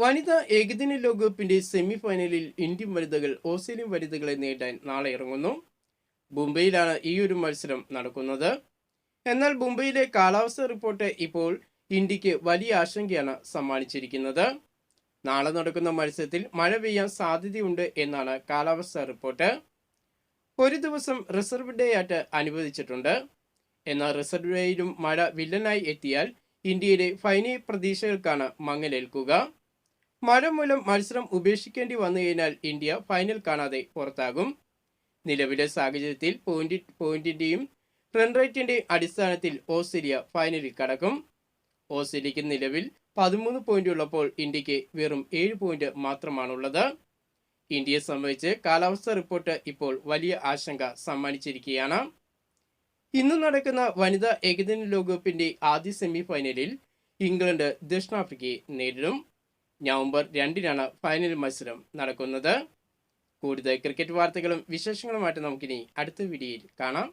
വനിതാ ഏകദിന ലോകകപ്പിന്റെ സെമി ഫൈനലിൽ ഇന്ത്യൻ വനിതകൾ ഓസ്ട്രേലിയൻ വനിതകളെ നേരിടാൻ നാളെ ഇറങ്ങുന്നു. മുംബൈയിലാണ് ഈ ഒരു മത്സരം നടക്കുന്നത്. എന്നാൽ മുംബൈയിലെ കാലാവസ്ഥ റിപ്പോർട്ട് ഇപ്പോൾ ഇന്ത്യയ്ക്ക് വലിയ ആശങ്കയാണ് സമ്മാനിച്ചിരിക്കുന്നത്. നാളെ നടക്കുന്ന മത്സരത്തിൽ മഴ പെയ്യാൻ സാധ്യതയുണ്ട് എന്നാണ് കാലാവസ്ഥ റിപ്പോർട്ട്. ഒരു ദിവസം റിസർവ് ഡേ ആയിട്ട് അനുവദിച്ചിട്ടുണ്ട്. എന്നാൽ റിസർവ് ഡേയിലും മഴ വില്ലനായി എത്തിയാൽ ഇന്ത്യയിലെ ഫൈനൽ പ്രതീക്ഷകൾക്കാണ് മങ്ങലേൽക്കുക. മഴ മൂലം മത്സരം ഉപേക്ഷിക്കേണ്ടി വന്നു കഴിഞ്ഞാൽ ഇന്ത്യ ഫൈനൽ കാണാതെ പുറത്താകും. നിലവിലെ സാഹചര്യത്തിൽ പോയിന്റ് പോയിന്റിന്റെയും റൺ റേറ്റിന്റെയും അടിസ്ഥാനത്തിൽ ഓസ്ട്രേലിയ ഫൈനലിൽ കടക്കും. ഓസ്ട്രേലിയക്ക് നിലവിൽ പതിമൂന്ന് പോയിന്റ് ഉള്ളപ്പോൾ ഇന്ത്യയ്ക്ക് വെറും ഏഴ് പോയിന്റ് മാത്രമാണുള്ളത്. ഇന്ത്യയെ സംബന്ധിച്ച് കാലാവസ്ഥ റിപ്പോർട്ട് ഇപ്പോൾ വലിയ ആശങ്ക സമ്മാനിച്ചിരിക്കുകയാണ്. ഇന്ന് നടക്കുന്ന വനിതാ ഏകദിന ലോകകപ്പിന്റെ ആദ്യ സെമി ഫൈനലിൽ ഇംഗ്ലണ്ട് ദക്ഷിണാഫ്രിക്കയെ നേരിടും. നവംബർ രണ്ടിനാണ് ഫൈനൽ മത്സരം നടക്കുന്നത്. കൂടുതൽ ക്രിക്കറ്റ് വാർത്തകളും വിശേഷങ്ങളുമായിട്ട് നമുക്കിനി അടുത്ത വീഡിയോയിൽ കാണാം.